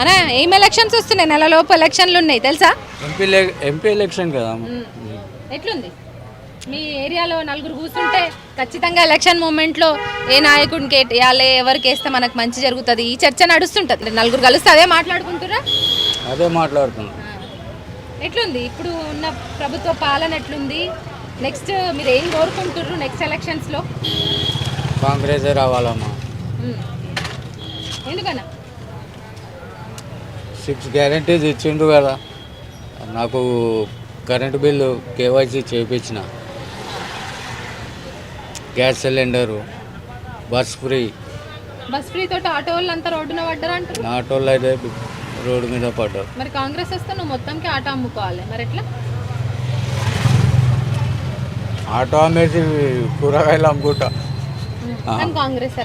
అనే ఏం ఎలక్షన్స్ వస్తున్నాయి? నెలలోపు ఎలక్షన్లు ఉన్నాయి తెలుసా? ఎంపీ ఎంపీ ఎలక్షన్ కదా. ఎట్లుంది? మీ ఏరియాలో నలుగురు కూర్చుంటే ఖచ్చితంగా ఎలక్షన్ మూమెంట్లో ఏ నాయకుడికి వేయాలి ఎవరికి వేస్తే మనకు మంచి జరుగుతుంది? ఈ చర్చ నడుస్తుంటుంది. నలుగురు కలిస్తే అదే మాట్లాడుకుంటురా? అదే మాట్లాడుతున్నాం. ఎట్లుంది? ఇప్పుడు ఉన్న ప్రభుత్వ పాలన ఎట్లుంది? నెక్స్ట్ మీరు ఏం కోరుకుంటుర్రు నెక్స్ట్ ఎలక్షన్స్లో కాంగ్రెస్ రావాలమ్మా. ఎందుకన్నా? సిక్స్ గ్యారంటీస్ ఇచ్చిండు కదా. నాకు కరెంటు బిల్లు కేవైసీ చేయించిన gas cylinder bus free. Bus free తోటి ఆటో వాళ్ళు అంతా రోడ్డున పడ్డారు అంటారు ఆటోళ్ళు అయితే రోడ్డు మీద పడ్డారు. మరి కాంగ్రెస్ వస్తే నువ్వు మొత్తంకి ఆటో అమ్ముకోవాలి. మరి ఎట్లా? ఆటో అమ్మేసి కూరగాయలు అమ్ముకుంటా. కాంగ్రెస్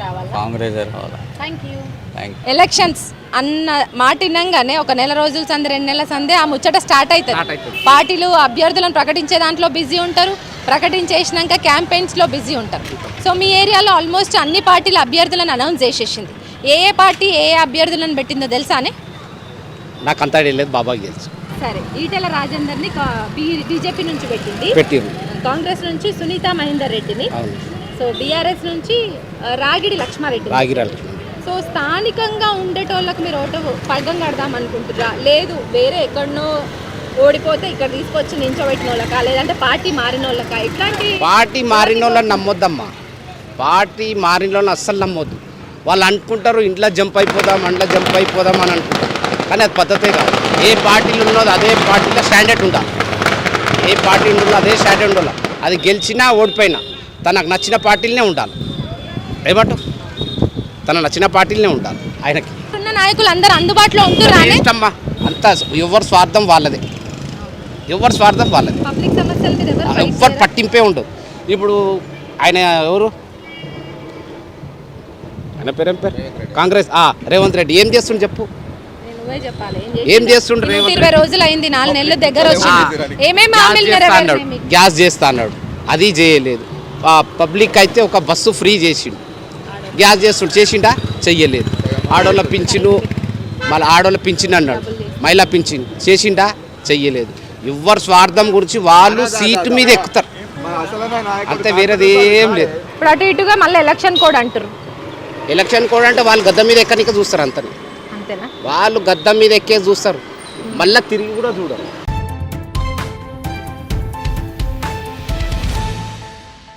ఎలక్షన్స్ అన్న మాట వినంగానే ఒక నెల రోజుల సంది రెండు నెలల సందే ఆ ముచ్చట స్టార్ట్ అవుతుంది. పార్టీలు అభ్యర్థులను ప్రకటించే దాంట్లో బిజీ ఉంటారు. ప్రకటించేసినాక క్యాంపెయిన్స్లో బిజీ ఉంటారు. సో మీ ఏరియాలో ఆల్మోస్ట్ అన్ని పార్టీల అభ్యర్థులను అనౌన్స్ చేసేసింది. ఏ ఏ పార్టీ ఏ ఏ అభ్యర్థులను పెట్టిందో తెలుసానే నాకు అంతా తెలియదు బాబాకి తెలుసు సరే ఈటెల రాజేందర్ని బీజేపీ నుంచి పెట్టింది. కాంగ్రెస్ నుంచి సునీత మహేందర్ రెడ్డిని. అవును. సో బీఆర్ఎస్ నుంచి రాగిడి లక్ష్మారెడ్డి. రాగిరాలు సో స్థానికంగా ఉండేటోళ్ళకి మీరు ఓటు పగ్గం కడదాం అనుకుంటురా లేదు వేరే ఎక్కడనో ఓడిపోతే ఇక్కడ తీసుకొచ్చి నించోబెట్టిన వాళ్ళకా లేదంటే పార్టీ మారిన వాళ్ళకా ఇట్లాంటి పార్టీ మారిన వాళ్ళని నమ్మొద్దమ్మా. పార్టీ మారిన వాళ్ళని అస్సలు నమ్మొద్దు. వాళ్ళు అనుకుంటారు ఇంట్లో జంప్ అయిపోదాం అంట్లో జంప్ అయిపోదాం అని అనుకుంటారు. కానీ అది పద్ధతే కాదు. ఏ పార్టీలు ఉన్నదో అదే పార్టీలో స్టాండర్డ్ ఉండాలి. ఏ పార్టీ ఉన్నదో అదే స్టాండర్డ్ ఉండాలి. అది గెలిచినా ఓడిపోయినా. తనకు నచ్చిన పార్టీలనే ఉండాలి. ఏమంటావు? తన నచ్చిన పార్టీలనే ఉండాలి ఆయనకి. ఉన్న నాయకులు అందరు అందుబాటులో ఉంటున్నానే ఇష్టమ్మా అంతా ఎవరి స్వార్థం వాళ్ళదే. ఎవరి స్వార్థం వాళ్ళదే. పబ్లిక్ సమస్యల మీద ఎవరు fight ఎవ్వరు చేయరా? పట్టింపే ఉండదు. ఇప్పుడు ఆయన ఎవరు? ఆయన పేరు పేరు? కాంగ్రెస్ ఆ, రేవంత్ రెడ్డి. ఏం చేస్తుండు చెప్పు. నేను నువ్వే చెప్పాలి. ఏం చేస్తుండ్రు నూట రేవంత్ ఇరవై రోజులు అయింది నాలుగు నెలలు దగ్గర వచ్చింది. ఏమేమి గ్యాస్ హామీలు చేస్తా అన్నాడు. నెరవేరినాయి మీకు? గ్యాస్ చేస్తా అన్నాడు. అది చేయలేదు. పబ్లిక్ అయితే ఒక బస్సు ఫ్రీ చేసిండు. గ్యాస్ చేస్తుండు. చేసిండా? చెయ్యలేదు. ఆడోళ్ళ పింఛను మళ్ళీ ఆడోళ్ళ పింఛన్ అన్నాడు. మహిళా పింఛన్. చేసిండా? చెయ్యలేదు. ఎవ్వరు స్వార్థం గురించి వాళ్ళు సీటు మీద ఎక్కుతారు. అంతే వేరేది ఏం లేదు. ఇప్పుడు అటు ఇటుగా మళ్ళీ ఎలక్షన్ కోడ్ అంటారు ఎలక్షన్ కూడా అంటే వాళ్ళు గద్ద మీద ఎక్కనిక చూస్తారు అంతేనా? వాళ్ళు గద్ద మీద ఎక్కే చూస్తారు. మళ్ళీ తిరిగి కూడా చూడరు.